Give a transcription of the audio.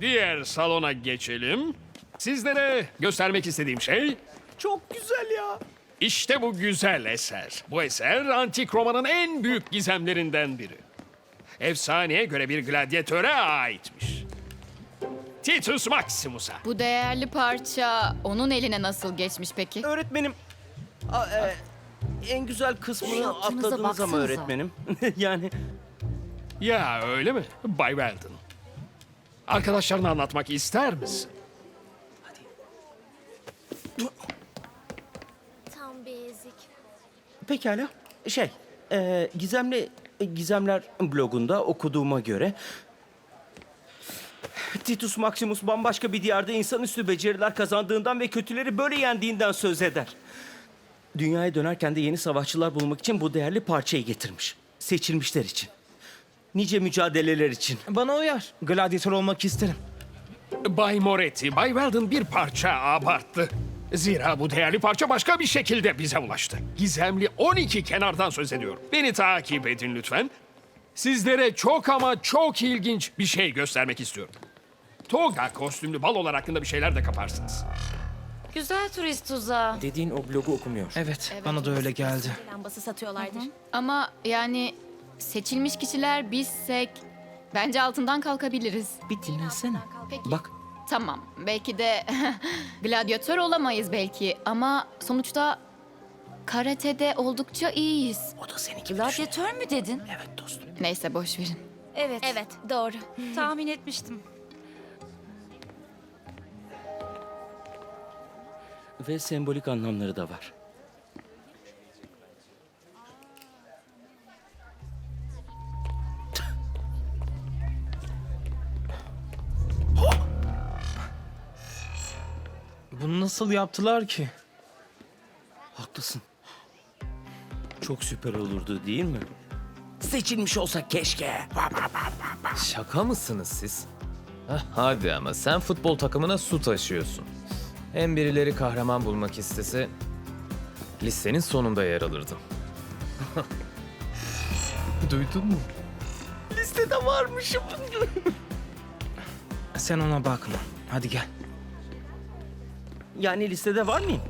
Diğer salona geçelim. Sizlere göstermek istediğim şey Çok güzel ya. işte bu güzel eser. Bu eser antik Roma'nın en büyük gizemlerinden biri. Efsaneye göre bir gladyatöre aitmiş. Titus Maximus'a. Bu değerli parça onun eline nasıl geçmiş peki? Öğretmenim. a- e, en güzel kısmını Yaptığınıza atladınız ama baksanıza. öğretmenim. yani Ya öyle mi? Bay Weldon. Arkadaşlarına anlatmak ister misin? Tam bir ezik. pekala. Şey, e, gizemli e, Gizemler blogunda okuduğuma göre Titus Maximus bambaşka bir diyarda insanüstü beceriler kazandığından ve kötüleri böyle yendiğinden söz eder. Dünyaya dönerken de yeni savaşçılar bulmak için bu değerli parçayı getirmiş. Seçilmişler için. Nice mücadeleler için. Bana uyar. Gladyatör olmak isterim. Bay Moretti, Bay Weldon bir parça abarttı. Zira bu değerli parça başka bir şekilde bize ulaştı. Gizemli 12 kenardan söz ediyorum. Beni takip edin lütfen. Sizlere çok ama çok ilginç bir şey göstermek istiyorum. Toga kostümlü balolar hakkında bir şeyler de kaparsınız. Güzel turist tuzağı. Dediğin o blogu okumuyor. Evet, bana da öyle geldi. Lambası satıyorlardır. Ama yani seçilmiş kişiler bizsek bence altından kalkabiliriz. Bir dinlesene. Peki. Bak Tamam. Belki de gladyatör olamayız belki ama sonuçta karatede oldukça iyiyiz. o da senin gibi Gladyatör mü dedin? Evet dostum. Neyse boş verin. Evet. Evet, doğru. Tahmin etmiştim. Ve sembolik anlamları da var. Bunu nasıl yaptılar ki? Haklısın. Çok süper olurdu değil mi? Seçilmiş olsak keşke. Şaka mısınız siz? Hadi ama sen futbol takımına su taşıyorsun. Hem birileri kahraman bulmak istese listenin sonunda yer alırdım. Duydun mu? Listede varmışım. Sen ona bakma. Hadi gel. Yani listede var mıyım?